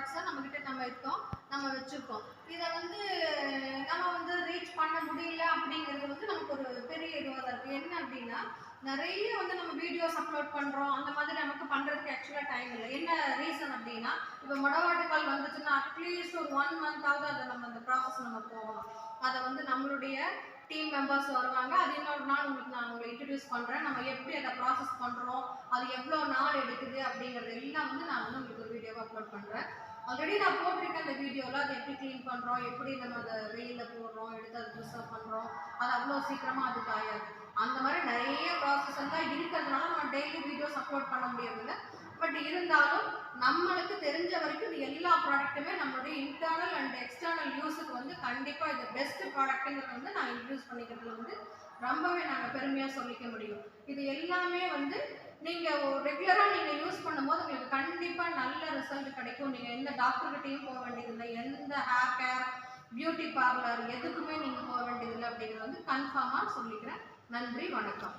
ப்ராடக்ட்ஸை நம்மக்கிட்ட நம்ம இருக்கோம் நம்ம வச்சுருக்கோம். இதை வந்து நம்ம வந்து ரீச் பண்ண முடியல அப்படிங்கிறது வந்து நமக்கு ஒரு பெரிய இதுவாக தான் இருக்குது என்ன அப்படின்னா நிறைய வந்து நம்ம வீடியோஸ் அப்லோட் பண்ணுறோம் அந்த மாதிரி நமக்கு பண்ணுறதுக்கு ஆக்சுவலாக டைம் இல்லை. என்ன ரீசன் அப்படின்னா இப்போ மொடவாட்டுக்கால் வந்துச்சுன்னா அட்லீஸ்ட் ஒரு ஒன் மந்த்தாவது அதை நம்ம அந்த ப்ராசஸ் நம்ம போகணும். அதை வந்து நம்மளுடைய டீம் மெம்பர்ஸ் வருவாங்க. அது இன்னொரு நாள் உங்களுக்கு நான் உங்களை இன்ட்ரடியூஸ் பண்ணுறேன் நம்ம எப்படி அதை ப்ராசஸ் பண்ணுறோம் அது எவ்வளோ நாள் எடுக்குது அப்படிங்கிறது எல்லாம் வந்து நான் வந்து உங்களுக்கு ஒரு வீடியோவை அப்லோட் பண்ணுறேன் ஆல்ரெடி நான் போட்டிருக்கேன் அந்த வீடியோவில் அதை எப்படி க்ளீன் பண்ணுறோம் எப்படி நம்ம அதை வெயிலில் போடுறோம் எடுத்து அதை ப்ரிசர்வ் பண்ணுறோம் அது அவ்வளோ சீக்கிரமாக அது காயாது. அந்த மாதிரி நிறைய ப்ராசஸ் எல்லாம் இருக்கிறதுனால நம்ம டெய்லி வீடியோஸ் அப்லோட் பண்ண முடியறதில்ல. பட் இருந்தாலும் நம்மளுக்கு தெரிஞ்ச வரைக்கும் இது எல்லா ப்ராடக்ட்டுமே நம்மளுடைய இன்டர்னல் அண்ட் எக்ஸ்டர்னல் யூஸுக்கு வந்து கண்டிப்பாக இது பெஸ்ட் ப்ராடக்ட்டுங்கிறது வந்து நான் இன்ட்ரடியூஸ் பண்ணிக்கிறதுல வந்து ரொம்பவே நாங்கள் பெருமையாக சொல்லிக்க முடியும். இது எல்லாமே வந்து நீங்கள் ஒரு நீங்கள் யூஸ் பண்ணும்போது உங்களுக்கு கண்டிப்பாக நல்ல ரிசல்ட் கிடைக்கும். நீங்கள் எந்த டாக்டர்கிட்டையும் போக வேண்டியதில்லை. எந்த ஹேர் கேர் பியூட்டி பார்லர் எதுக்குமே நீங்கள் போக வேண்டியதில்லை அப்படிங்கிறது வந்து கன்ஃபார்மாக சொல்லிக்கிறேன். நன்றி வணக்கம்.